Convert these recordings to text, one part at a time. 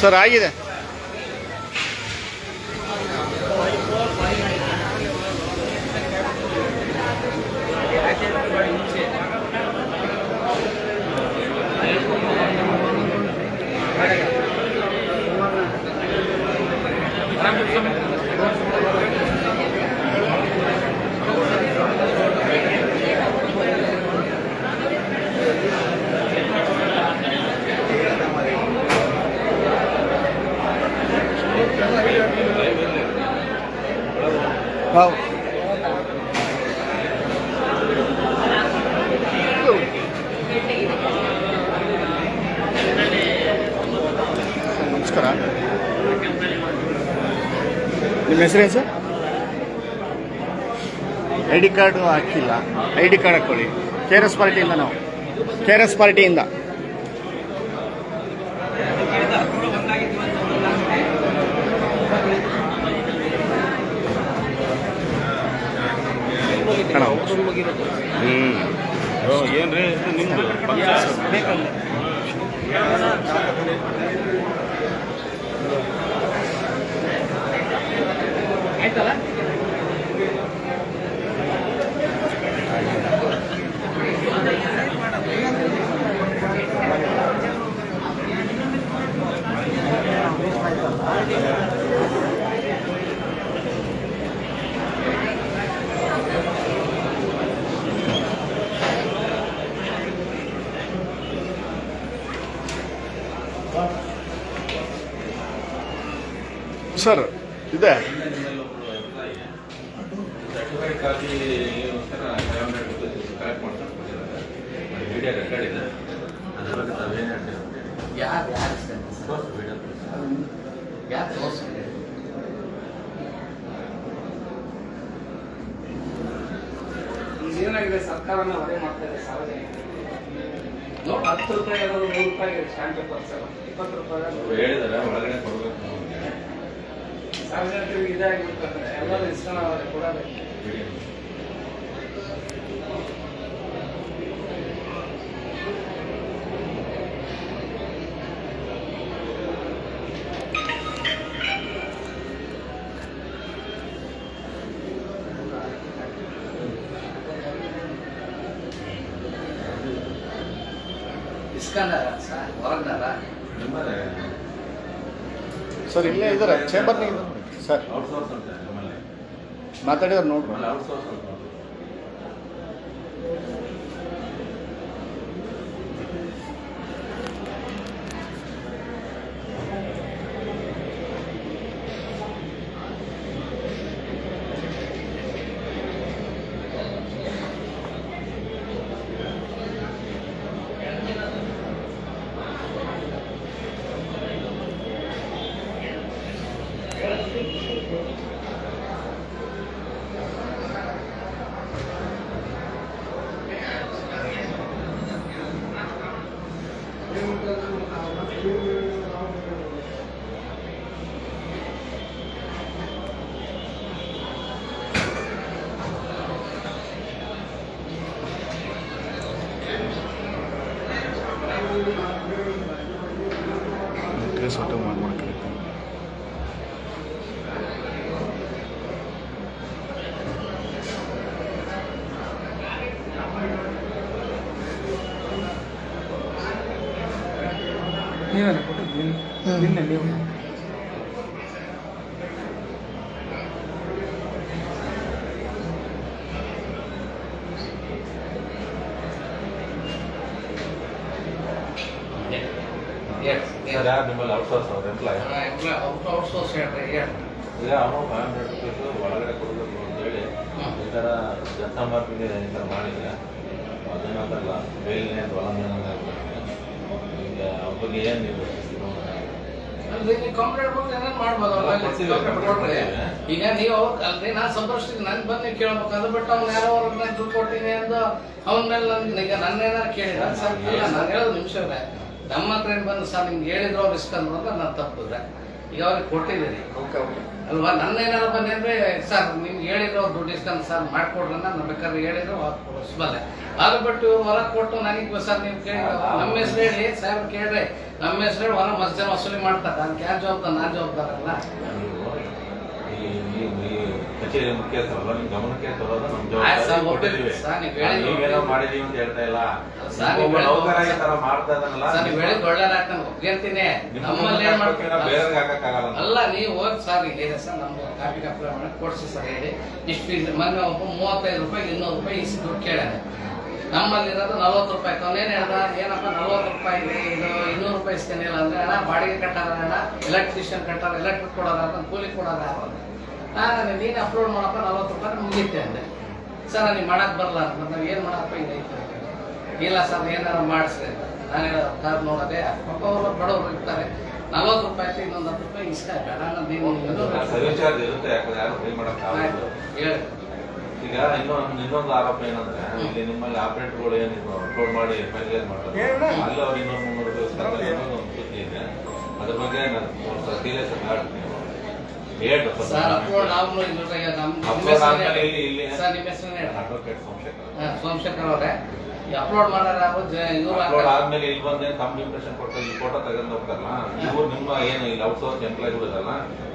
Sir ಆಗಿದೆ ಹೌದು ನಮಸ್ಕಾರ ನಿಮ್ಮ ಹೆಸರು ಸರ್? ಐ ಡಿ ಕಾರ್ಡು ಹಾಕಿಲ್ಲ. ಐ ಡಿ ಕಾರ್ಡ್ ಹಾಕೊಳ್ಳಿ. ಕೆ ಆರ್ ಎಸ್ ಪಾರ್ಟಿಯಿಂದ ನಾವು. ಕೆ ಆರ್ ಎಸ್ ಪಾರ್ಟಿಯಿಂದ. ಹ್ಞೂ ಏನ್ರಿ? ನಿಮ್ದು ಆಯ್ತಲ್ಲ ಸರ್ ಇದೆ certified copy five hundred rupees collect ಮಾಡ್ಕೊಂಡು ವಿಡಿಯೋ ರೆಕಾರ್ಡ್ ಇದೆ ಅದ್ರ ಬಗ್ಗೆ ತಾವೇನು ಹೇಳ್ತೀರಾ ಯಾರು ಯಾರು ಸರ್ ತೋರ್ಸು ವಿಡಿಯೋ ಯಾರು ತೋರಿಸಿ ಏನಾಗಿದೆ ಸರ್ಕಾರನ ಹೊರೆ ಮಾಡ್ತಾ ಇದೆ. ಸಾರ್ವಜನಿಕರಿಗೆ ಹತ್ತು ರೂಪಾಯಿ ನೂರು ರೂಪಾಯಿ ಸ್ಟ್ಯಾಂಪ್ ಪೇಪರ್ಸ್ ಇಪ್ಪತ್ತು ರೂಪಾಯಿ. ಹೇಳಿದಾರೆ ಒಳಗಡೆ ಸಾರ್ವಜನಿಕರಿಗೆ ಇದಾಗಿಬಿಡ್ತಂದ್ರೆ ಎಲ್ಲರೂ ಇಸ್ಕೊಂಡು ಕೊಡಬೇಕು. ಸರ್ ಇಲ್ಲೇ ಇದ್ದಾರೆ ಚೇಂಬರ್ನಾಗ ಸರ್. ಮಾತಾಡಿದ್ರೆ ನೋಡ್ರಿ. ನಮ್ಮಲ್ಲಿ ಔಟ್ಸೋರ್ಸ್ ಅಂತ ನೀವೇನ ಆಟೋ ಮಾಡ್ಕೊಳಕ್ಕೆ ನೀವೇ? ಕೊಟ್ಟು ನಿನ್ನೆ ನೀವು ಸರ್ ಯಾರು ನಿಮ್ಮಲ್ಲಿ ಅವ್ರ ಎಂಪ್ಲಾಯ್ ಔಟ್ಸೋರ್ಸ್ ಈಗ ಅವನು ಫೈವ್ ಹಂಡ್ರೆಡ್ ರುಪೀಸು ಒಳಗಡೆ ಕೊಡಬೇಕು ಅಂತ ಹೇಳಿ ಈ ಥರ ಜನಸಾಮಾನ್ಯರಿಗೆ ಈ ಥರ ಮಾಡಿದ್ರೆ ಅದೇನಂತಲ್ಲ ಮೇಲಿನ ಒಳಂಗನೆ ಈಗ ಅವ್ರ ಬಗ್ಗೆ ಏನು ನೀವು ಈಗ ನೀವು ಕಂಪ್ಲೇಂಟ್ ಬಂದ್ರೆ ಏನೇನು ಮಾಡ್ಬೋದು. ಈಗ ನೀವು ಅಲ್ರಿ ನಾನು ಸಂತೋಷಿಗೆ ನನ್ಗೆ ಬಂದು ಕೇಳ್ಬೇಕು ಅದು ಬಿಟ್ಟು ಅವ್ನು ಯಾರೋ ಅವ್ರನ್ನ ದುಡ್ಡು ಕೊಟ್ಟಿನಿ ಅಂತ ಅವನ ಮೇಲೆ ನನ್ಗೆ ಈಗ ನನ್ನ ಏನಾರು ಕೇಳಿದ ಸರ್ ಇಲ್ಲ ನಾನು ಹೇಳೋದು ನಿಮಿಷವೇ ನಮ್ಮ ಹತ್ರ ಏನು ಬಂದು ಸರ್ ನಿಮ್ಗೆ ಹೇಳಿದ್ರು ಅವ್ರು ಇಸ್ಕೊಂಡ್ರು ಅಂತ ನಾನು ತಪ್ಪಿದ್ರೆ. ಈಗ ಅವ್ರಿಗೆ ಕೊಟ್ಟಿದ್ದೀನಿ. ಅಲ್ವಾ? ನನ್ನ ಏನಾದ್ರು ಬಂದೇನ್ರಿ ಸರ್ ನಿಮ್ಗೆ ಹೇಳಿದ್ರು ಅವ್ರು ದುಡ್ಡು ಇಸ್ಕೊಂಡು ಸರ್ ಮಾಡ್ಕೊಡ್ರಿ ನಾನು ಬೇಕಾದ್ರೆ ಹೇಳಿದ್ರು ಸುಮ್ಮನೆ ಅದು ಬಿಟ್ಟು ಹೊರ ಕೊಟ್ಟು ನನಗೆ ಸರ್ ನೀವು ಕೇಳಿ ನಮ್ಮ ಹೆಸರು ಹೇಳಿ ಸರ್ ಕೇಳ್ರಿ. ನಮ್ಮ ಹೆಸರು ಹೇಳಿ ಹೊರ ಮಸ್ತ್ ಜನ ವಸೂಲಿ ಮಾಡ್ತಾರೆ. ಅದಕ್ಕೆ ಯಾರು ಜವಾಬ್ದಾರ? ನಾನು ಜವಾಬ್ದಾರಲ್ಲ ಕಚೇರಿ ಮುಖ್ಯಸ್ಥರಲ್ಲ ನಿಮ್ ಗಮನಕ್ಕೆ ತರೋದು ನಮ್ ಜವಾಬ್ದಾರಿ. ನೀವೇನೋ ಮಾಡಿದೀವಿ ಅಂತ ಹೇಳ್ತಾ ಇಲ್ಲ. ನೌಕರ ಈ ತರ ಮಾಡ್ತಾ ಬೇರೆ ಹಾಕಕ್ಕಾಗಲ್ಲ. ಅಲ್ಲ ನೀವು ಹೋಗಿ ಸರ್ ಇದೆ ಸರ್ ಕಾಪಿ ಅಪ್ಲೈ ಮಾಡಿ ಕೊಡ್ಸಿ ಸರ್ ಹೇಳಿ. ಇಷ್ಟು ಫೀಸ್ ಮೊನ್ನೆ ಒಬ್ಬ ಮೂವತ್ತೈದು ರೂಪಾಯಿ ಇನ್ನೂರು ರೂಪಾಯಿ ಇಷ್ಟು ದುಡ್ಡು ಕೇಳ್ಯಾನೆ ನಮ್ಮಲ್ಲಿ ಇರೋದು ನಲ್ವತ್ತು ರೂಪಾಯಿ. ಅವನೇನು ಹೇಳ್ದ? ಏನಪ್ಪ ನಲ್ವತ್ತು ರೂಪಾಯಿ ಇದೆ ಇದು ಇನ್ನೂರು ರೂಪಾಯಿ ಇಸ್ತಾನಿಲ್ಲ ಅಂದ್ರೆ ಅಣ್ಣ ಬಾಡಿಗೆ ಕಟ್ಟಾರ ಅಣ್ಣ ಎಲೆಕ್ಟ್ರಿಷಿಯನ್ ಕಟ್ಟಾರ ಎಲೆಕ್ಟ್ರಿಕ್ ಕೊಡೋದ ಕೂಲಿ ಕೊಡೋದ ನಾನು ನೀನು ಅಪ್ಲೋಡ್ ಮಾಡಪ್ಪ ನಲ್ವತ್ತು ರೂಪಾಯಿ ಮುಗಿತೆ ಅಂದೆ. ಸರ್ ನನಗೆ ಮಾಡಕ್ ಬರಲ್ಲ ಅಂತ. ನಾವು ಏನು ಮಾಡಪ್ಪ ಹಿಂಗೈತೆ ಇಲ್ಲ ಸರ್ ಏನಾರ ಮಾಡಿಸ್ರಿ ಅಂತ. ನಾನು ಹೇಳೋದು ಕಾರ್ ನೋಡದೆ. ಪಾಪ ಅವರು ಬಡವರು ಇರ್ತಾರೆ. ನಲ್ವತ್ತು ರೂಪಾಯಿ ಆಯ್ತು ಇನ್ನೊಂದು ಹತ್ತು ರೂಪಾಯಿ ಇಷ್ಟ ಬೇಡ ನಾನು ನೀನು ಇನ್ನೂರು ಸರ್ವಿಸ್ ಇರುತ್ತೆ ಯಾಕಂದ್ರೆ ಯಾರು ಪೇ ಮಾಡಕ್ ಆಯ್ತು ಹೇಳಿ. ಈಗ ಇನ್ನೊಂದು ಇನ್ನೊಂದು ಆರೋಪ ಏನಂದ್ರೆ ಇಲ್ಲಿ ನಿಮ್ಮಲ್ಲಿ ಆಪರೇಟರ್ಗಳು ಏನಿದ್ರು ಅಪ್ಲೋಡ್ ಮಾಡಿ ಫೈನಲೈಸ್ ಮಾಡ್ತಾರೆ. ಅಲ್ಲಿ ಅವ್ರು ಇನ್ನೊಂದು ಮುನ್ನೂರು ರೂಪಾಯಿ ಅದ್ರ ಬಗ್ಗೆ ನಾನು ಸೀರಿಯಸ್ ಆಗಿ ಸರ್ ಅಪ್ಲೋಡ್ ನಾವು ಇಲ್ಲರಿ ನಮ್ಮ ನಿಮ್ಮ Upload ಆದ್ಮೇಲೆ ಹೇಳಿ. ಇಲ್ಲಿ- ಇಲ್ಲಿ- ಸರ್ ನಿಮ್ಮ ಹೆಸರನ್ನೇ ಹೇಳಿ. ಅಡ್ವೊಕೇಟ್ ಸೋಮಶೇಖರ್ ಹಾ, ಸೋಮಶೇಖರ್ ಅವರೇ. ಈ ಅಪ್ಲೋಡ್ ಮಾಡಾರ ಅವರು ಇವ್ರು ಅಪ್ಲೋಡ್ ಹಾಕ್ತಾರೆ. ಆದ್ಮೇಲೆ ಇಲ್ಲಿ ಬಂದೆ ತಮ್ಮ ಇಂಪ್ರೆಷನ್ ಕೊಟ್ಟು ಈ ಫೋಟೋ ಹೋಗ್ತಾರಲ್ಲ ಇವ್ರು ನಿಮ್ಮ ಏನು ಇಲ್ಲಿ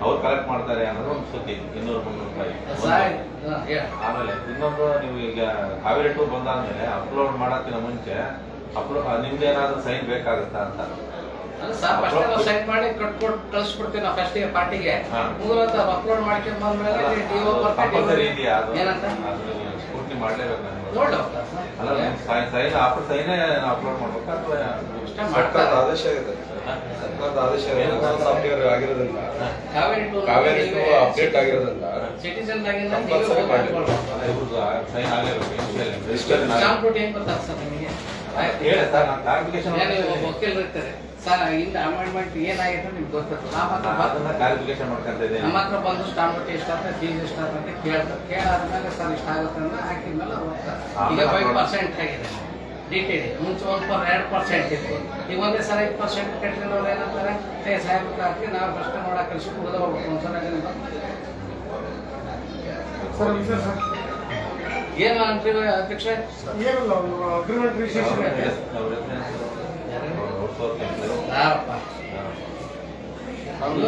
ಅವ್ರು ಕಲೆಕ್ಟ್ ಮಾಡ್ತಾರೆ ಅನ್ನೋದು ಒಂದು ಸುದ್ದಿ ಇನ್ನೂರು ಮುನ್ನೂರು ರೂಪಾಯಿ. ಸರ್. ಒಂದು. ಹಾ, ಹೇಳಿ. ಆಮೇಲೆ ಇನ್ನೊಂದು ನೀವು ಈಗ ಕಾವೇರಿ ಟೂರ್ ಬಂದಾದ್ಮೇಲೆ ಅಪ್ಲೋಡ್ ಮಾಡೋಕ್ಕಿಂತ ಮುಂಚೆ ಅಪ್ಲೋಡ್ ನಿಮ್ದೇನಾದ್ರೂ ಸೈನ್ ಬೇಕಾಗುತ್ತಾ ಅಂತ. ಸೈನ್ ಮಾಡಿ ಕಟ್ಕೊಟ್ಟು ಕಳಿಸ್ಬಿಡ್ತೀವಿ ನಾವು ಪಾರ್ಟಿಗೆ. ಮುಗಿದ ಅಪ್ಲೋಡ್ ಮಾಡ್ಕೊಂಡ್ ಬಂದ್ಮೇಲೆ ಡಿಒ ಕಂಪಲ್ಸರಿ ಇದೆಯಾ ಅದು? ಏನಂತ? ಸ್ಕೂಟಿ ಮಾಡ್ಲೇಬೇಕು ನಾನು. ನೋಡಿ ಅಲ್ಲ ಸೈನ್ ಅಪ್ಲೋಡ್ ಸೈನೇ ಅಪ್ಲೋಡ್ ಮಾಡ್ಬೇಕಾ ಅಥವಾ ಇಷ್ಟ ಸರ್ಕಾರದ ಆದೇಶ ಇದೆ ಸರ್ಕಾರದ ಆದೇಶ ಸಾಫ್ಟ್ವೇರ್ ಆಗಿರೋದ್ರಿಂದ ಕಾವೇರಿ ಅಪ್ಡೇಟ್ ಆಗಿರೋದ್ರಿಂದ ಸೈನ್ ಆಗಲೇಬೇಕು ರಿಜಿಸ್ಟರ್ ನಿಮಗೆ. ಹೇಳಿ ಸರ್ ನಾನು ಕ್ಲಾರಿಫಿಕೇಶನ್ ವಕೀಲರು ಇರ್ತಾರೆ. ಸರ್ ಇಂದ ಅಮೆಂಡ್ಮೆಂಟ್ ಏನಾಗಿದೆ ನಿಮ್ಗೆ ಗೊತ್ತಿತ್ತು ನಮ್ಮ ಹತ್ರ ಅದನ್ನ ಬಂದು- ಕ್ಲಾರಿಫಿಕೇಶನ್ ಮಾಡ್ಕೊಂತ ಇದ್ದೀನಿ. ನಮ್ಮ ಹತ್ರ ಬಂದು ಸ್ಟಾಂಪ್ ಎಷ್ಟು ಆಗ್ತದೆ ಫೀಸ್ ಎಷ್ಟಾಗುತ್ತೆ ಅಂತ ಕೇಳ್ತಾರೆ. ಕೇಳಾದ್ಮೇಲೆ ಸರ್ ಇಷ್ಟ ಆಗುತ್ತೆ ಅಂತ ಹಾಕಿದ್ಮೇಲೆ ಹೋಗ್ತಾರೆ. ಈಗ ಫೈವ್ ಪರ್ಸೆಂಟ್ ಆಗಿದೆ. ಡಿಟೇಲ್ ಮುಂಚೆ ಒಂದು ಪರ್ ಎರಡು ಪರ್ಸೆಂಟ್ ಇತ್ತು. ಈಗ ಒಂದೇ ಸಲ ಐದು ಪರ್ಸೆಂಟ್ ಕಟ್ಟಿರೋರು ಏನಂತಾರೆ ಏ ಸಾಹೇಬ್ರಿಗೆ ಹಾಕಿ ನಾವು ಪ್ರಶ್ನೆ ನೋಡಕ್ಕೆ ಕಳಿಸಿ ಕುಡಿದ ಹೋಗ್ಬೇಕು. ಒಂದ್ಸಲ ಸರ್ ವಿಷಯ ಸರ್. ಏನು ಅಂತೀವಿ ಅಧ್ಯಕ್ಷ ಏನಿಲ್ಲ ಅಗ್ರಿಮೆಂಟ್ ರಿಜಿಸ್ಟ್ರೇಷನ್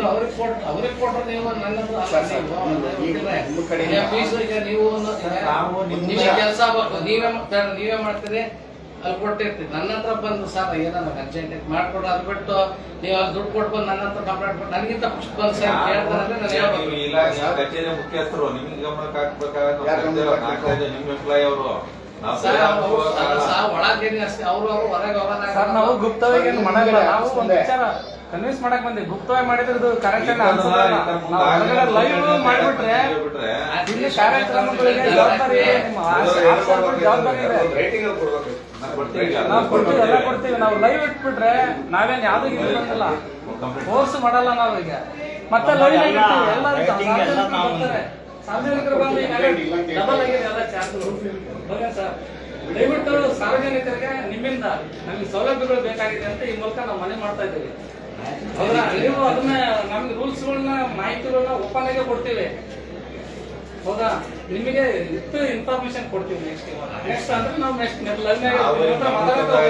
ಅವ್ರಿಗೆ ಕೊಟ್ಟು ಅವ್ರಿಗೆ ಕೊಟ್ಟರೆ ನೀವು ನನ್ನ ನೀವು ಈಗ ನಿಮಗೆ ಕೆಲಸ ಮಾಡ್ತೀರಿ ಅಲ್ಲಿ ಕೊಟ್ಟಿರ್ತೀವಿ ನನ್ನ ಹತ್ರ ಬಂದು ಸರ್ ಏನೋ ಅರ್ಜೆಂಟ್ ಮಾಡ್ಕೊಡು ಅದು ಬಿಟ್ಟು ನೀವು ಅಲ್ಲಿ ದುಡ್ಡು ಕೊಟ್ಟು ಬಂದು ನನ್ನ ಹತ್ರ ಕಂಪ್ಲೇಂಟ್ ಕೊಟ್ಟು ನನಗಿಂತ ಫಸ್ಟ್ ಬಂದು ಸರ್ ಕೇಳ್ತಾರೆ ಮುಖ್ಯಸ್ಥರು ನಿಮ್ಗೆ ಗಮನಕ್ಕೆ ಹಾಕ್ಬೇಕಾಗ ನಿಮ್ಮ ಎಂಪ್ಲಾಯ್ ಅವರು. ಸರ್ ನಾವು ಗುಪ್ತವಾಗಿ ಏನು ಮಾಡಲ್ಲ ನಾವು ಒಂದು. ವಿಚಾರ ಕನ್ವಿನ್ಸ್ ಮಾಡಕ್ ಬಂದ್ವಿ ಗುಪ್ತವಾಗಿ ಮಾಡಿದ್ರೆ ಇದು ಆಗಲ್ಲ. ಲೈವ್ ಮಾಡಿಬಿಟ್ರೆ ಬಿಟ್ರೆ ಇಲ್ಲಿ ಕಾರ್ಯಕ್ರಮಗಳಿಗೆ ಜವಾಬ್ದಾರಿ ಜವಾಬ್ದಾರಿ ಇದೆ ಕೊಡ್ಬೇಕು ನಾವು ಕೊಡ್ತೀವಿ ಎಲ್ಲ ಕೊಡ್ತೀವಿ ನಾವು ಲೈವ್ ಇಟ್ಬಿಟ್ರೆ ನಾವೇನ್ ಯಾವ್ದು ಇದು ಬಂದಿಲ್ಲ ಫೋರ್ಸ್ ಮಾಡಲ್ಲ ನಾವು ಈಗ ಮತ್ತೆ ಲೈವ್ ಎಲ್ಲ ಸಾರ್ವಜನಿಕರು ಬಂದು ಡಬಲ್ ಆಗಿದೆ ಎಲ್ಲ ಚಾರ್ಜ್ ಸರ್ ದಯವಿಟ್ಟು ಸಾರ್ವಜನಿಕರಿಗೆ ನಿಮ್ಮಿಂದ ನಮಗೆ ಸೌಲಭ್ಯಗಳು ಬೇಕಾಗಿದೆ ಅಂತ ಈ ಮೂಲಕ ನಾವು ಮನೆ ಮಾಡ್ತಾ ಇದ್ದೀವಿ. ಹೌದಾ? ನೀವು ಅದನ್ನ ನಮ್ಗೆ ರೂಲ್ಸ್ಗಳನ್ನ ಮಾಹಿತಿಗಳನ್ನ ಓಪನ್ ಆಗಿ ಕೊಡ್ತೀವಿ. ಹೌದಾ? ನಿಮಗೆ ಇಷ್ಟು ಇನ್ಫಾರ್ಮೇಶನ್ ಕೊಡ್ತೀವಿ ನೆಕ್ಸ್ಟ್ ನೆಕ್ಸ್ಟ್ ಅಂದ್ರೆ ನಾವು ನೆಕ್ಸ್ಟ್ ಏನಿಲ್ಲ.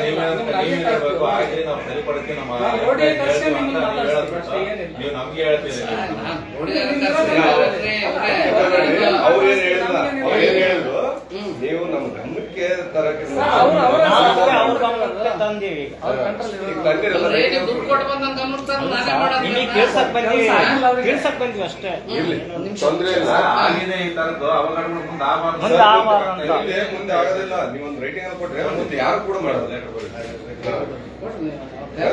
ನೀವು ನಮ್ಮ ಗಮನಕ್ಕೆ ತರಕ್ಕೆ ಸರ್, ಅವ್ರು- ಅವ್ರೇ ನಾವು ಸರ್, ಅವ್ರ ಅವ್ರು ಗಮನಕ್ಕೆ ತಂದೀವಿ. ಈಗ. ಅವ್ರ ಕಂಟ್ರೋಲ್ ಈಗ ಇರೋದು. ತಂದಿರಲ್ಲ ಅಲ್ರಿ, ನೀವು rating ದುಡ್ಡು ಕೊಟ್ಟು ಬಂದು ನನ್ನ ಗಮನಕ್ಕೆ ತಂದು ನಾನೇ ಮಾಡೋದು ನಿಮಗೆ ಕೇಳ್ಸಕ್ ಬಂದೀವಿ. ಕೆಲ್ಸ ಆಗಿಲ್ಲ ಅವ್ರಿಗೆ. ಕೇಳ್ಸಕ್ ಬಂದ್ವಿ ಅಷ್ಟೇ. ಇರ್ಲಿ ಒಂದ್ ತೊಂದ್ರೆ ಇಲ್ಲ. ಆಗಿದೆ ಈ ತರದ್ದು. ಅವಾಗ ಮುಂದೆ ಆಗಬಾರ್ದು. ಮುಂದೆ ಆಗೋದಿಲ್ಲ. ನೀವೊಂದು ರೈಟಿಂಗ್ ಅಲ್ಲಿ ಕೊಟ್ರೆ ಮುಂದೆ ಯಾರು ಕೂಡ ಮಾಡೋದು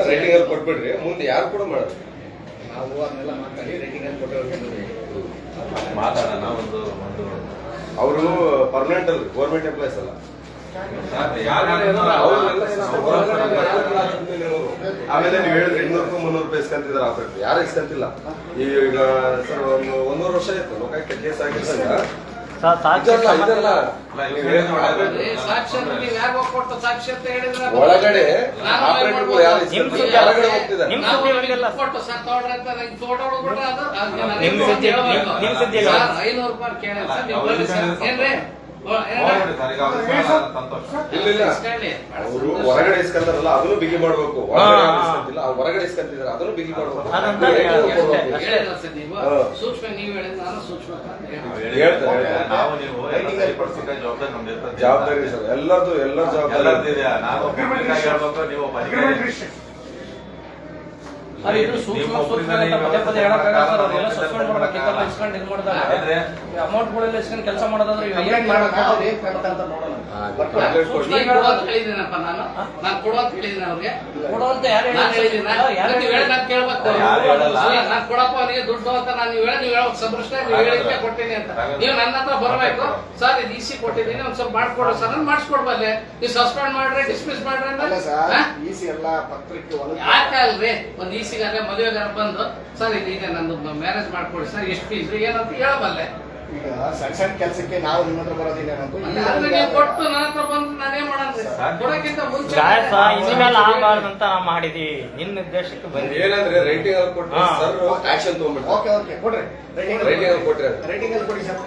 ರೈಟಿಂಗ್ ಅಲ್ಲಿ ಕೊಟ್ಬಿಡ್ರಿ. ಮುಂದೆ ಯಾರು ಕೂಡ ಮಾಡೋದು ನಾವು ಅದನ್ನೆಲ್ಲ ಮಾತಾಡಿ ರೈಟಿಂಗ್ ಅಲ್ಲಿ ಕೊಟ್ಟವ್ರಿಗೆ ಮಾತಾಡೋಣ. ಒಂದು ಒಂದು ಅವರು ಪರ್ಮನೆಂಟ್ ಅಲ್ಲ ಗೌರ್ಮೆಂಟ್ ಎಂಪ್ಲಾಯ್ಸ್ ಅಲ್ಲ ಆಮೇಲೆ ನೀವು ಹೇಳಿದ್ರೆ ಇನ್ನೂರು ಮುನ್ನೂರು ರೂಪಾಯಿ ಇಸ್ಕೊಂತಿದ್ದಾರೆ ಆಫರ್ ಯಾರು ಇಸ್ಕೊಂತಿಲ್ಲ ಈಗ ಸರ್ ಒಂದು ಒಂದೂವರೆ ವರ್ಷ ಆಯ್ತು ಲೋಕಾಯುಕ್ತ ಕೇಸ್ ಆಗಿದ್ದಾಗ ಸಾ- ಸಾಕ್ಷಿ ಇದಲ್ಲ ಇದಲ್ಲ. ನೀವು ಸಾಕ್ಷಾತ್ ಕೊಟ್ಟು ಸಾಕ್ಷಾತ್ ಹೇಳಿದ್ರೆ ಅದು- ಒಳಗಡೆ ನಾನು ಆಪರೇಟರ್ಗಳು ಯಾರು ನಿಮ್ ಸುದ್ದಿ ಹೊರಗಡೆ ಹೋಗ್ತಿದ್ದಾರೆ. ನಿಮ್ ನಾವು ಸುದ್ದಿ. ಕೊಟ್ಟು ಸರ್ ತಗೊಳ್ರಿ ಅಂತ ನಂಗೆ ಫೋಟೋ ಹೊಡ್ಬಿಟ್ರೆ ಅದು ಅದು ನನಗೆ ನಿಮ್ ಒಂದು ಸುದ್ದಿ- ಹೇಳ್ಬೇಕು. ನಿಮ್- ನಿಮ್ ಸುದ್ದಿ ಅಲ್ಲ. ಸರ್, ಐನೂರು ರೂಪಾಯಿ ಕೇಳಿ ಸರ್ ಸರ್. ಏನ್ರಿ? ಅವರು ಹೊರಗಡೆ ಇಸ್ಕೊಂತಾರಲ್ಲ ಅದನ್ನು ಬಿಗಿ ಮಾಡ್ಬೇಕು. ಹೊರಗಡೆ ಇಸ್ಕಂತಿದ್ರೆ ಅದನ್ನು ಬಿಗಿ ಮಾಡ್ಬೇಕು. ಎಲ್ಲ ಜವಾಬ್ದಾರಿ ನಮ್ದು ಇರ್ತದೆ. ಜವಾಬ್ದಾರಿ ಸರ್. ಎಲ್ಲರದು ಎಲ್ಲರ ಜವಾಬ್ದಾರಿ. ಯಾಕಂದ್ರೆ ಅಮೌಂಟ್ಗಳೆಲ್ಲ ಇಸ್ಕೊಂಡು ಕೆಲಸ ಮಾಡೋದಾದ್ರೆ ಅವ್ರಿಗೆ. ಕೊಡಪ್ಪ ಅವನಿಗೆ ದುಡ್ಡು ಅಂತ ನಾನು ನೀವು ಹೇಳಿ ನೀವು ಹೇಳಿಕೆ ಕೊಟ್ಟಿನಿ ಅಂತ. ನೀವು ನನ್ನ ಹತ್ರ ಬರಬೇಕು. ಸರ್ ಇದು ಇಸಿ ಕೊಟ್ಟಿದ್ದೀನಿ ಒಂದ್ ಸ್ವಲ್ಪ ಮಾಡ್ಕೊಡು ಸರ್. ನಾನು ಮಾಡಿಸ್ಕೊಡ್ಬಲ್ಲೆ ನೀವು ಸಸ್ಪೆಂಡ್ ಮಾಡ್ರೆ ಡಿಸ್ಮಿಸ್ ಮಾಡ್ರೆ ಯಾಕಲ್ರಿ ಒಂದ್ ಇಸಿಗಾದ್ರೆ ಮದುವೆಗಾರ ಬಂದು ಸರ್ ಇದು ಈಗ ನಂದು ಮ್ಯಾರೇಜ್ ಮಾಡ್ಕೊಡಿ ಸರ್ ಎಷ್ಟು ಫೀಸ್ ಏನಂತ ಹೇಳಬಲ್ಲೆ. ಈಗ ಸಣ್ಣ ಸಣ್ಣ ಕೆಲಸಕ್ಕೆ ನಾವು ನಿಮ್ಮ ಹತ್ರ ಬರೋದಿಲ್ಲ ಕೊಟ್ಟು ಇನ್ಮೇಲೆ ಆಗಬಾರ್ದಂತ ನಾವು ಮಾಡಿದೀವಿ. ನಿನ್ನ ಉದ್ದೇಶಕ್ಕೆ ಬಂದ್ವಿ ಏನಂದ್ರೆ ರೈಟಿಂಗ್ ಅಲ್ಲಿ ಕೊಟ್ರೆ ಸರ್ ಆಕ್ಷನ್ ಓಕೆ ಓಕೆ ಕೊಡ್ರಿ. ರೇಟಿಂಗ್ ಅಲ್ಲಿ ಕೊಟ್ರಿ. ರೈಟಿಂಗ್ ಅಲ್ಲಿ ಕೊಡಿ ಸರ್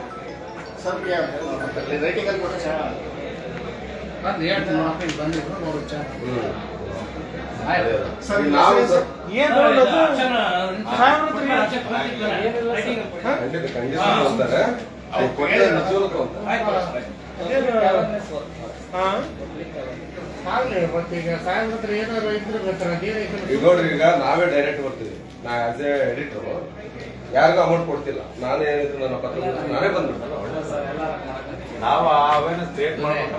ಸರ್ ರೇಟಿಂಗ್ ಅಲ್ಲಿ ಕೊಟ್ರಿ ಸರ್ ಬಂದಿದ್ರು ನೋಡು ಚಾ ಹ್ಮ್. ಆಯ್ತು ಸರ್ ನಾವು ಸರ್ ಏನು ನೋಡ್ರಿ ಈಗ ನಾವೇ ಡೈರೆಕ್ಟ್ ಬರ್ತೀವಿ. ನಾ ಆಸ್ ಎ ಎಡಿಟರ್ ಯಾರಿಗೂ ಅಮೌಂಟ್ ಕೊಡ್ತಿಲ್ಲ. ನಾನೇ ಏನಿದ್ರು ನನ್ನ ಪತ್ರ ನಾನೇ ಬಂದ್ಬಿಡ್ತೀನಿ. ನಾವು ಅವೇರ್ನೆಸ್ ಕ್ರಿಯೇಟ್ ಮಾಡ್ಬೇಕು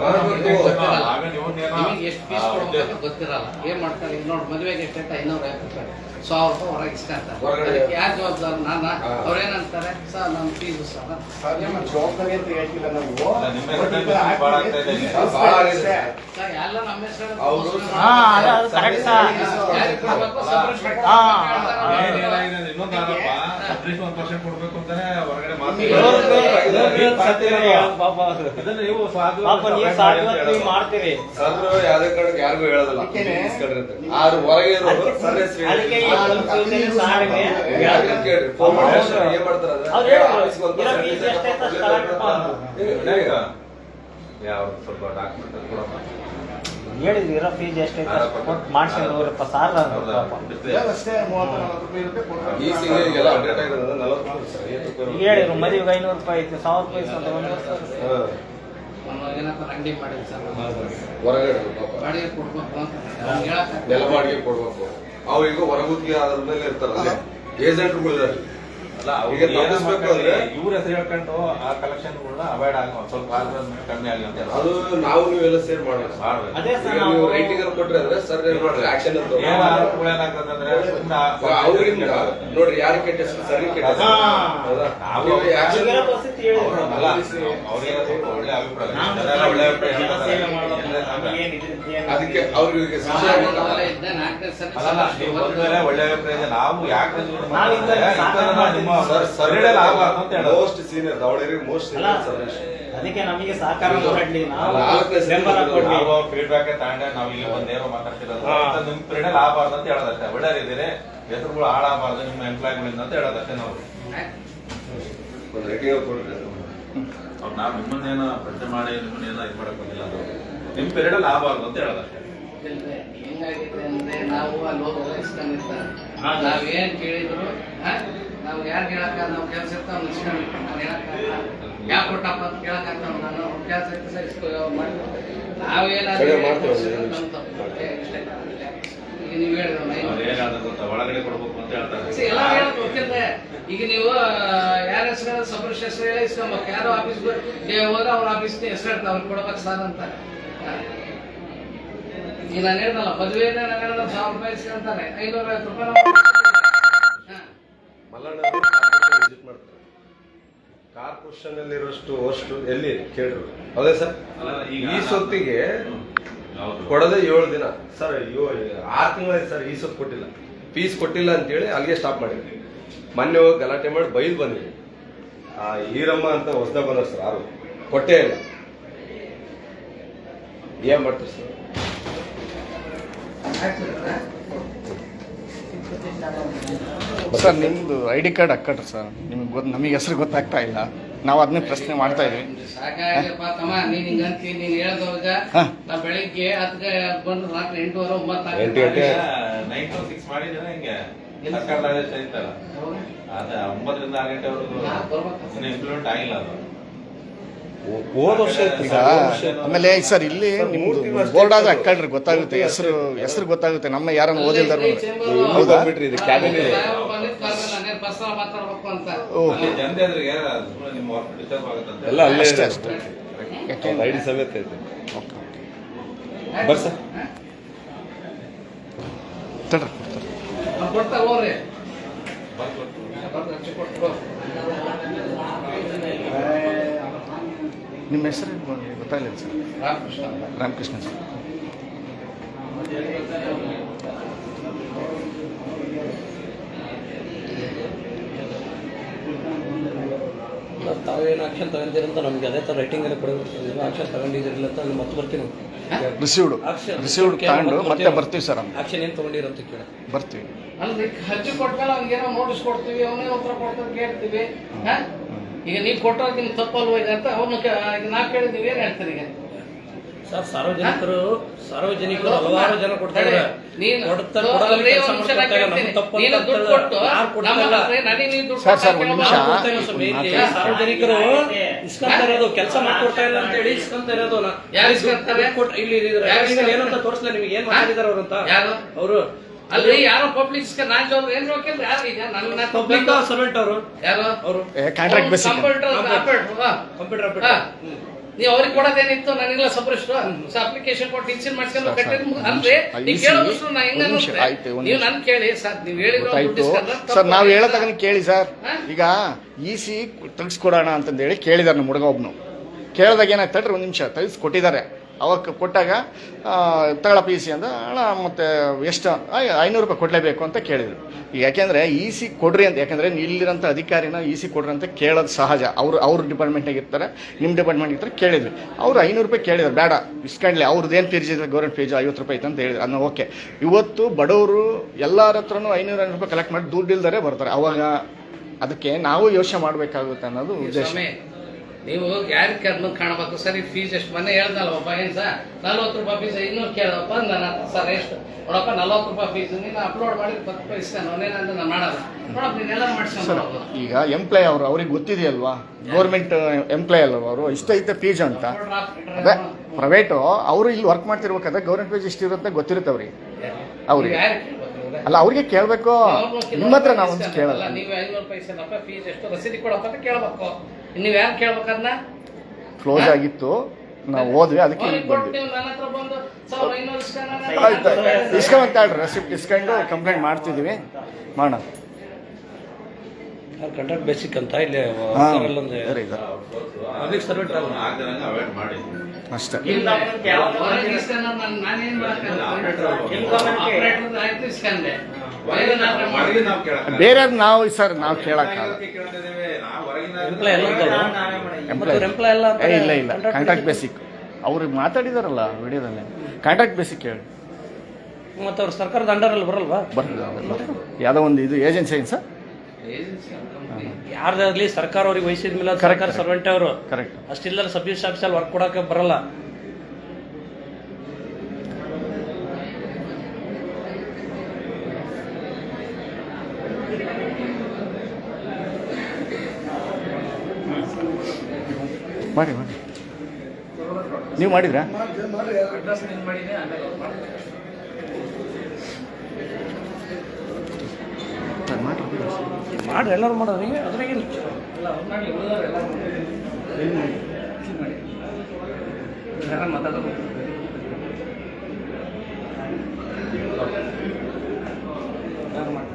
ಗೊತ್ತಿರಲ್ಲ ಏನ್ ಮಾಡ್ತಾರೆ ಈಗ ನೋಡಿ ಮದುವೆಗೆ ಎಷ್ಟು ಐನೂರ ಐವತ್ತು ರೂಪಾಯಿ ಸಾವಿರ ರೂಪಾಯಿ ಹೊರಗೆ ಇಷ್ಟ ಯಾರು ಜವಾಬ್ದಾರ ನಾನ. ಅವ್ರೇನಂತಾರೆ ಸರ್ ನಾನು ಫೀಸು ಸರ್ ಸರ್ ನಿಮ್ಮ ಜವಾಬ್ದಾರಿ ಅಂತ ಹೇಳ್ತಿಲ್ಲ ನಾವು ನಿಮ್ಮ ಎಲ್ಲ ನಮ್ಮ ಹೆಸರು ಇನ್ನೊಂದು ಅಟ್ಲೀಸ್ಟ್ ಒಂದ್ ಪರ್ಸೆಂಟ್ ಕೊಡ್ಬೇಕು ಅಂತಾನೆ ಹೊರಗಡೆ ಮಾತು ಮಾಡ್ತೀರಿ. ಸರ್ ಯಾವ್ದೇ ಕಡೆ ಯಾರಿಗೂ ಹೇಳೋದಿಲ್ಲ. ಆದ್ರೆ ಹೊರಗೆ ಇರೋರು ಕೇಳ್ರಿ. ಫೋನ್ ಮಾಡಿ. ಸರ್ ಏನ್ ಮಾಡ್ತಾರೆ? ಯಾವ ಸ್ವಲ್ಪ ಡಾಕ್ಯುಮೆಂಟ್ ಕೊಡಪ್ಪ ಹೇಳಿದ್ವಿ ಇರೋ ಫೀಸ್ ಎಷ್ಟೈತೆ ಅಷ್ಟು ಕೊಟ್ಟು ಮಾಡ್ಸ್ಕೊಂಡು ಹೋಗ್ರಪ್ಪ ಸಾಲ ಅಷ್ಟೇ ಮೂವತ್ತು ನಲವತ್ತು ರೂಪಾಯಿ ಇರುತ್ತೆ ಕೊಡ್ತಾರೆ. ಈ ಸಿಂಗ್ ಈಗೆಲ್ಲ ಅಪ್ಡೇಟ್ ಆಗಿರೋದು ನಲವತ್ತು ರೂಪಾಯಿ ಸರ್, ಐವತ್ತು ರೂಪಾಯಿ. ಹೇಳಿದ್ರು ಮದುವೆಗೆ ಐನೂರು ರೂಪಾಯಿ ಐತೆ ಸಾವಿರ ರೂಪಾಯಿ ಒಂದು ಹಾ. ಏನಂತ ಅಂಗಡಿ ಮಾಡಿಲ್ಲ ಸರ್ ಹೊರಗಡೆ ಪಾಪ. ಬಾಡಿಗೆ ಕೊಡ್ಬೇಕು ಅಂತ. ಅವ್ನಿಗೆ ಹೇಳಕ್ಕೆ ನೆಲ ಬಾಡಿಗೆ ಕೊಡ್ಬೇಕು. ಅವ್ರು ಹೊರಗುತ್ತಿಗೆ ಅದ್ರ ಮೇಲೆ ಇರ್ತಾರಲ್ಲ. ಏಜೆಂಟ್ಗಳು ಇವ್ರ ಹೆಸರು ಹೇಳ್ಕೊಂಡು ಆ ಕಲೆಕ್ಷನ್ಗಳನ್ನ ಅವಾಯ್ಡ್ ಆಗೋ ಸ್ವಲ್ಪ ಕಮ್ಮಿ ಆಗಲಿ ಅಂತ ಅದು ನಾವು ನೀವೆಲ್ಲ ಸೇರ್ ಮಾಡ್ಬೇಕು. ಮಾಡ್ಬೇಕು. ಅದೇ ಸರ್ ನೀವು ನಾವು ರೈಟಿಂಗ್ ಅಲ್ಲಿ ಕೊಟ್ರೆ ಅಂದ್ರೆ ಸರ್ ಏನ್ ಮಾಡ್ರಿ ಆಕ್ಷನ್ ಅಂತ ಅವ್ರಿಂದ ನೋಡ್ರಿ ಯಾರಿಗೆ ಕೆಟ್ಟ ಹೆಸರು ಸರಿ ಕೆಟ್ಟ ಅವ್ರಿಗೆ ಒಳ್ಳೆ ಅಭಿಪ್ರಾಯ. ಒಳ್ಳೆ ಅಭಿಪ್ರಾಯ. ನೀವು ಅವ್ರಿಗೆ ಒಳ್ಳೆ ಅಭಿಪ್ರಾಯ ಇದೆ. ನಾವು ಯಾಕೆ ನಾವು most senior Davanagere most senior ಅದಕ್ಕೆ ನಮಗೆ ಸಹಕಾರ ನಾವು ಕೊಡ್ಲಿ. ನಾವು ಫೀಡ್ಬ್ಯಾಕ್ ತಗೊಂಡೆ ನಾವು ಇಲ್ಲಿ ಬಂದೇನೋ ಮಾತಾಡ್ತಿರೋದು. ಅಂತ ನಿಮ್ ಪಿರಿಯಡ್ ಆಗಬಾರ್ದು ಅಂತ ಹೇಳೋದಷ್ಟೇ. ಒಳ್ಳೆಯದಿದ್ದೀರಿ ಹೆಸರುಗಳು ಹಾಳಾಗಬಾರ್ದು ನಿಮ್ಮ ಎಂಪ್ಲಾಯ್ಮೆಂಟ್ ಅಂತ ಹೇಳೋದಷ್ಟೇ ನಾವು. ಒಂದು ರೇಟಿಂಗ್ ಕೊಡ್ರಿ. ಅವ್ರು ನಾವು ನಿಮ್ಮನ್ನೇನೋ ಪ್ರಶ್ನೆ ಮಾಡಿ ನಿಮ್ಮನ್ನೇನೋ ಇದು ಮಾಡಕ್ ಬಂದಿಲ್ಲ ಅದು ನಿಮ್ ಪಿರಿಯಡ್ ಅಲ್ಲಿ ಆಗಬಾರ್ದು ಅಂತ ಇಲ್ರಿ, ಅಂದ್ರೆ ನಾವು ಅಲ್ಲಿ ಹೋಗಿ ಇಸ್ಕೊಂಡಿರ್ತಾರೆ. ನಾವ್ ಏನ್ ಕೇಳಿದ್ರು ಹಾ? ನಾವ್ ಯಾರ್ ಕೇಳಕ ನಾವ್ ಕೆಲ್ಸ ಇರ್ತಾವ ಯಾಕೆ ಕೊಟ್ಟಪ್ಪ ಅಂತ ಕೇಳಕ್ಕಾಗ್ತಾವ ನಾನು ಕೆಲ್ಸ ಇತ್ತು ಸರ್ ಇಸ್ಕೊ ನಾವೇನಾದ್ರೂ ಮಾಡ್ತೀವಿ. ನಮ್ಮ. ಈಗ ನೀವು ಹೇಳಿದ್ರು ಅವ್ರು ನೈನ್ ಗೊತ್ತಾ ಒಳಗಡೆ ಕೊಡ್ಬೇಕು ಅಂತ ಈಗ ನೀವು ಯಾರ ಹೆಸರು ಸಬ್ರಿಷ್ ಹೆಸರು ಹೇಳಿ ಇಸ್ಕೊಂಬೇಕು ಯಾರೋ ಆಫೀಸ್ ಹೋದ್ರೆ ಅವ್ರ ಆಫೀಸ್ ಹೆಸರು ಇರ್ತಾವೆ ಅವ್ರಿಗೆ ಕೊಡ್ಬೇಕು ಸರ್ ಅಂತ. ಈಗ ನಾನು ಹೇಳ್ದಲ್ಲ ಮದುವೆ ನಾನು ಹೇಳಿದ ಸಾವಿರ ರೂಪಾಯಿ ಇಸ್ಕೊಂತಾನೆ ಐನೂರ ಐವತ್ತು ರೂಪಾಯಿ. ಮಲ್ಲಣ್ಣ ವಿಸಿಟ್ ಮಾಡ್ತಾರೆ. ಕಾರ್ಪೊರೇಷನ್ ಅಲ್ಲಿ ಇರೋಷ್ಟು ಅಷ್ಟು ಎಲ್ಲಿ ಕೇಳ್ರು? ಅದೇ ಸರ್? ಈ ಸೊತ್ತಿಗೆ ಹೌದು. ಕೊಡದೆ ಏಳು ದಿನ. ಸರ್ ಅಯ್ಯೋ ಆರು ತಿಂಗಳಾಯ್ತು ಸರ್ ಈ ಸೊತ್ತು ಕೊಟ್ಟಿಲ್ಲ. ಫೀಸ್ ಕೊಟ್ಟಿಲ್ಲ ಅಂತೇಳಿ ಅಲ್ಲಿಗೆ ಸ್ಟಾಪ್ ಮಾಡಿದ್ವಿ. ಮೊನ್ನೆ ಹೋಗಿ ಗಲಾಟೆ ಮಾಡಿ ಬೈದು ಬಂದ್ವಿ. ಆ ಈರಮ್ಮ ಅಂತ ಹೊಸದಾಗ ಬಂದ ಸರ್ ಯಾರು? ಕೊಟ್ಟೇ ಇಲ್ಲ. ಏನ್ ಮಾಡ್ತೀವಿ ಸರ್? ಸರ್ ನಿಮ್ದು ಐ ಡಿ ಕಾರ್ಡ್ ಹಾಕ್ಕೊಡ್ರಿ ಸರ್. ನಿಮ್ಗೆ ಗೊತ್ತು ನಮಗೆ ಹೆಸರು ಗೊತ್ತಾಗ್ತಾ ಇಲ್ಲ. ನಾವು ಅದನ್ನೇ ಪ್ರಶ್ನೆ ಮಾಡ್ತಾ ಇದ್ವಿ. ಸಾಕಾಗಪ್ಪ ತಮ್ಮ. ನೀನ್. ನಾ ಬೆಳಿಗ್ಗೆ ಹತ್ಗೆ ಬಂದು ರಾತ್ರಿ ಎಂಟೂವರೆ ಒಂಬತ್ತು ಎಂಟು ಗಂಟೆ. ನೈನ್ ಟು ಸಿಕ್ಸ್ ಮಾಡಿದ್ರೆ ಹಿಂಗೆ ಸರ್ಕಾರದ ಆದೇಶ ಅದ ಒಂಬತ್ತರಿಂದ ಆರು ಗಂಟೆವರೆಗೂ ಇಂಪ್ಲಿಮೆಂಟ್ ಆಗಿಲ್ಲ ಅದು. ಹೋದ ವರ್ಷ ಈಗ ಆಮೇಲೆ ಸರ್ ಇಲ್ಲಿ ನಿಮ್ದು ಬೋರ್ಡ್ ಆದ್ರೆ. ಅಕ್ಕಳ್ರಿ ಗೊತ್ತಾಗುತ್ತೆ ಹೆಸರು ಹೆಸರು ಗೊತ್ತಾಗುತ್ತೆ ನಮ್ಮ ಯಾರನ್ನು ಓದಿಲ್ದಾರ ಎಲ್ಲ ಅಲ್ಲೇ ಅಷ್ಟೇ ಇದೆ. ಅಷ್ಟೇ. ಐಡಿ ಸಮೇತ ಸರ್. ತಡ್ರಿ ಕೊಡ್ತಾ ನಿಮ್ಮ ಹೆಸರು ಗೊತ್ತಾಗಲಿಲ್ಲ ಸರ್. ರಾಮಕೃಷ್ಣ ಅಂತ. ರಾಮಕೃಷ್ಣ ಸರ್ ತಾವೇನು ಆಕ್ಷನ್ ತಗೊಂತೀರಂತ ನಮ್ಗೆ ಅದೇ ಥರ ರೈಟಿಂಗ್ ಎಲ್ಲ ಕೊಡಬೇಕು ಏನೋ ಆಕ್ಷನ್ ತಗೊಂಡಿದ್ದೀರಿಲ್ಲ ಅಂತ ಅಲ್ಲಿ ಮತ್ತೆ ಬರ್ತೀನಿ. ರಿಸೀವ್ಡ್. ರಿಸೀವ್ಡ್ ತಗೊಂಡು ಮತ್ತೆ ಬರ್ತೀವಿ. ಸರ್. ಅಂತ ಆಕ್ಷನ್ ಏನು ತಗೊಂಡಿರಂತ ಕೇಳಿ. ಬರ್ತೀವಿ. ಅಲ್ರಿ ಹಚ್ಚಿ ಕೊಟ್ಮೇಲೆ ಅವ್ನಿಗೆ ಏನೋ ನೋಟಿಸ್ ಕೊಡ್ತೀವಿ ಅವನೇ ಉತ್ತರ ಕೊಡ್ತಾರೆ ಕೇಳ್ತೀವಿ. ಹಾ? ಈಗ ನೀವು ಕೊಟ್ಟೋದು ನಿಮ್ಗೆ ತಪ್ಪಲ್ವ ಈಗ ಅಂತ ಅವ್ರನ್ನ ಈಗ ನಾ ಕೇಳಿದ್ದೀವಿ ಏನ್ ಹೇಳ್ತೀರಿ ಈಗ? ಸರ್ ಸಾರ್ವಜನಿಕರು ಸಾರ್ವಜನಿಕರು ಹಲವಾರು ಜನ ಕೊಡ್ತಾರೆ. ನೀನು ಕೊಡ್ತಾರೆ ಸಾರ್ವಜನಿಕರು ಇಸ್ಕೊಂತ ಇರೋದು ಕೆಲಸ ಮಾಡ್ಕೊಡ್ತಾ ಇಲ್ಲ ಅಂತ ಹೇಳಿ ಇಸ್ಕೊಂತ ಇರೋದು ಯಾರು ಇಸ್ಕೊಂತಾರೆ? ಇಲ್ಲಿ? ಏನಂತ ತೋರಿಸ್ಲ ನಿಮ್ಗೆ? ಏನ್ ಮಾಡಿದಾರೆ ಅವ್ರಂತ ಯಾರು? ಅವರು ಅಲ್ರಿ ಯಾರೋ ಪಬ್ಲಿಕ್ ಏನ್ ಹೋಗಿಲ್ರಿ ಯಾರು? ಈಗ ನನ್ನ ಪಬ್ಲಿಕ್ ಸರ್ವೆಂಟ್ ಅವರು ಯಾರು? ಅವರು. ಕಾಂಟ್ರಾಕ್ಟ್ ಬೇಸಿಕ್ ಕಂಪ್ಯೂಟರ್ ಕಂಪ್ಯೂಟರ್ ಹಾ. ನೀವು ಅವ್ರಿಗೆ ಕೊಡೋದೇನಿತ್ತು? ನನಗೆಲ್ಲ ಸಬ್ರಿಷ್ಟು. ಅಪ್ಲಿಕೇಶನ್ ಕೊಟ್ಟು ಇನ್ಸಿನ್ ಮಾಡ್ಕೊಂಡು ಕಟ್ಟಿದ್ ಅಲ್ರಿ ನೀವು ನಿಮಿಷ. ಕೇಳೋದು ನಾ ಹೆಂಗ ನೀವು. ನನ್ ಕೇಳಿ ಸರ್. ನೀವು ಹೇಳಿದ್ರು ಗೊತ್ತಾಯ್ತು. ಸರ್ ನಾವು ಹೇಳತಕ್ಕ ಕೇಳಿ ಸರ್. ಈಗ ಇ ಸಿ ತಗ್ಸ್ಕೊಡೋಣ ಅಂತಂದೇಳಿ ಕೇಳಿದಾರೆ ನಮ್ಮ ಹುಡುಗ ಒಬ್ನು. ಕೇಳಿದಾಗ ಏನಾಗ್ತಾ ತಡ್ರಿ ಒಂದು ನಿಮಿಷ ತೆಗಿಸ್ಕೊಟ್ಟಿದ್ದಾರೆ. ಅವಾಗ ಕೊಟ್ಟಾಗ ತಗೊಳ ಪಿ ಇ ಸಿ ಅಂತ ಅಣ್ಣ ಮತ್ತೆ ಎಷ್ಟು ಐನೂರು ರೂಪಾಯಿ ಕೊಡಲೇಬೇಕು ಅಂತ ಕೇಳಿದ್ರು. ಯಾಕೆಂದರೆ ಇ ಸಿ ಕೊಡ್ರಿ ಅಂತ ಯಾಕೆಂದರೆ ಇಲ್ಲಿರೋಂಥ ಅಧಿಕಾರಿನ ಇ ಸಿ ಕೊಡ್ರಿ ಅಂತ ಕೇಳೋದು ಸಹಜ. ಅವರು ಅವ್ರ ಡಿಪಾರ್ಟ್ಮೆಂಟ್ನಾಗ ಇರ್ತಾರೆ ನಿಮ್ಮ ಡಿಪಾರ್ಟ್ಮೆಂಟ್ ಇರ್ತಾರೆ ಕೇಳಿದ್ರು. ಅವ್ರು ಐನೂರು ರೂಪಾಯಿ ಕೇಳಿದ್ರು ಬೇಡ ಇಸ್ಕೊಂಡ್ಲಿ ಅವ್ರದ್ದು ಏನು ಫೀಸ್ ಇದೆ ಗೌರ್ಮೆಂಟ್ ಫೀಸ್ ಐವತ್ತು ರೂಪಾಯಿ ಐತೆ ಅಂತ ಹೇಳಿದ್ರು. ಅದನ್ನ ಓಕೆ ಇವತ್ತು ಬಡವರು ಎಲ್ಲರ ಹತ್ರನೂ ಐನೂರು ಐನೂರು ರೂಪಾಯಿ ಕಲೆಕ್ಟ್ ಮಾಡಿ ದುಡ್ಡು ಇಲ್ದರೆ ಬರ್ತಾರೆ. ಅವಾಗ ಅದಕ್ಕೆ ನಾವು ಯೋಚನೆ ಮಾಡಬೇಕಾಗುತ್ತೆ ಅನ್ನೋದು ಉದ್ದೇಶ. ನೀವು ಯಾರು ಕರ್ನ ಕಾಣಬೇಕು? ಸರ್ ಈ ಫೀಸ್ ಎಷ್ಟು? ಮೊನ್ನೆ ಹೇಳ್ದಲ್ಲ ಒಬ್ಬ ಏನ್ ಸರ್? ನಲ್ವತ್ತು ರೂಪಾಯಿ ಫೀಸ್ ಇನ್ನೂರು ಕೇಳಪ್ಪ ನನ್ನ ಸರ್ ಎಷ್ಟು? ನೋಡಪ್ಪ ನಲ್ವತ್ತು ರೂಪಾಯಿ ಫೀಸ್ ನೀನು ಅಪ್ಲೋಡ್ ಮಾಡಿ ಪತ್ತು ರೂಪಾಯಿ ಅವನೇನಂದ್ರೆ ನಾನು ಮಾಡಲ್ಲ. ನೋಡಪ್ಪ ನೀನೆಲ್ಲ ಮಾಡ್ಸ್ಕೊಂಡು ಈಗ ಎಂಪ್ಲಾಯ್ ಅವರು ಅವ್ರಿಗೆ ಗೊತ್ತಿದೆಯಲ್ವಾ? ಗೌರ್ಮೆಂಟ್ ಎಂಪ್ಲಾಯ್ ಅಲ್ವಾ ಅವರು ಇಷ್ಟ ಐತೆ ಫೀಸ್ ಅಂತ. ಅದೇ ಪ್ರೈವೇಟು ಅವರು ಇಲ್ಲಿ ವರ್ಕ್ ಮಾಡ್ತಿರ್ಬೇಕಾದ್ರೆ ಗೌರ್ಮೆಂಟ್ ಫೀಸ್ ಇಷ್ಟು ಇರುತ್ತೆ ಗೊತ್ತಿರುತ್ತೆ ಅವ್ರಿಗೆ. ಅವ್ರಿಗೆ. ಅಲ್ಲ ಅವ್ರಿಗೆ ಕೇಳಬೇಕು? ನಿಮ್ಮ ಹತ್ರ ನಾವು ಕೇಳಲ್ಲ. ನೀವು ಐನೂರು ರೂಪಾಯಿ ಫೀಸ್ ಎಷ್ಟು? ರಸೀದಿ ಕೊಡಪ್ಪ ಅಂತ ಕೇಳ್ಬೇಕು. ನೀವು ಅದನ್ನ ಕ್ಲೋಸ್ ಆಗಿತ್ತು. ನಾವು ಹೋದ್ವಿ ಅದಕ್ಕೆ ಬಂದ್ವಿ. ಇಸ್ಕೊಂಡು ಆಯ್ತು ಇಸ್ಕೊಂಡ್ ಹೇಳ್ರಿ ರೆಸಿಪ್ಟ್ ಇಸ್ಕೊಂಡು ಕಂಪ್ಲೇಂಟ್ ಮಾಡ್ತಿದ್ದೀವಿ ಮಾಡೋಣ. ಕಂಟ್ರಾಕ್ಟ್ ಬೇಸಿಕ್ ಅಂತ ಇಲ್ಲಿ ಹಾಂ ಸರಿ ಪಬ್ಲಿಕ್ ಸರ್ವೆಂಟ್ ಅಲ್ಲ ಅಷ್ಟೇ. ನಾನೇನ್? ಬೇರೆ ನಾವು ಕೇಳಕ್ಕೆ ಬೇರೆ ನಾವು ಸರ್ ನಾವು ಕೇಳಕ್ಕಾಗಲ್ಲ ಏ, ಇಲ್ಲ ಇಲ್ಲ. Contract basic. ಅವ್ರಿಗೆ ಮಾತಾಡಿದಾರಲ್ಲ ವಿಡಿಯೋದಲ್ಲಿ. ಕಾಂಟ್ರಾಕ್ಟ್ ಬೇಸಿಕ್ ಹೇಳಿ. ಮತ್ತೆ ಅವ್ರು ಸರ್ಕಾರದ ಅಂಡರ್ ಅಲ್ಲಿ ಬರಲ್ವಾ ಬರ್ತದೆ ಯಾವುದೋ ಒಂದು ಇದು ಏಜೆನ್ಸಿ ಏನು ಸರ್? Agency company. ಯಾರ್ದಾಗ್ಲಿ ಸರ್ಕಾರ ಅವ್ರಿಗೆ ವಹಿಸಿದ ಮೇಲೆ ಸರ್ಕಾರ. ಸರ್ವೆಂಟ್ ಅವರು. ಕರೆಕ್ಟ್ ಅಷ್ಟಿಲ್ಲ ಸಬ್ ಆಫೀಸಲ್ಲಿ ವರ್ಕ್ ಕೊಡಕ್ಕೆ ಬರಲ್ಲ. ಮಾಡಿ ಮಾಡಿ. ನೀವು ಮಾಡಿದ್ರಾ. ಮಾಡಿ ಮಾಡ್ರಿ ಎಲ್ಲರೂ ಮಾಡೋದು. ಹಿಂಗೆ ಅದ್ರಾಗೇನು ಎಲ್ಲ ಅವ್ರು ಮಾಡ್ಲಿ, ಉಳಿದವ್ರು ಎಲ್ಲ ಮಾಡ್ಲಿ. ಇಲ್ಲಿ ಮಾಡಿ. ಯಾರ ಮಾತಾಡೋದು ಯಾರು ಮಾಡ್ತಾರೆ?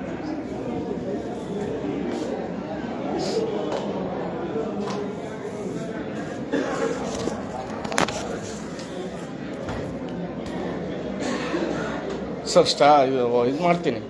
ಸರ್ ಸ್ಟಾ ಇದು ಇದು ಮಾಡ್ತೀನಿ.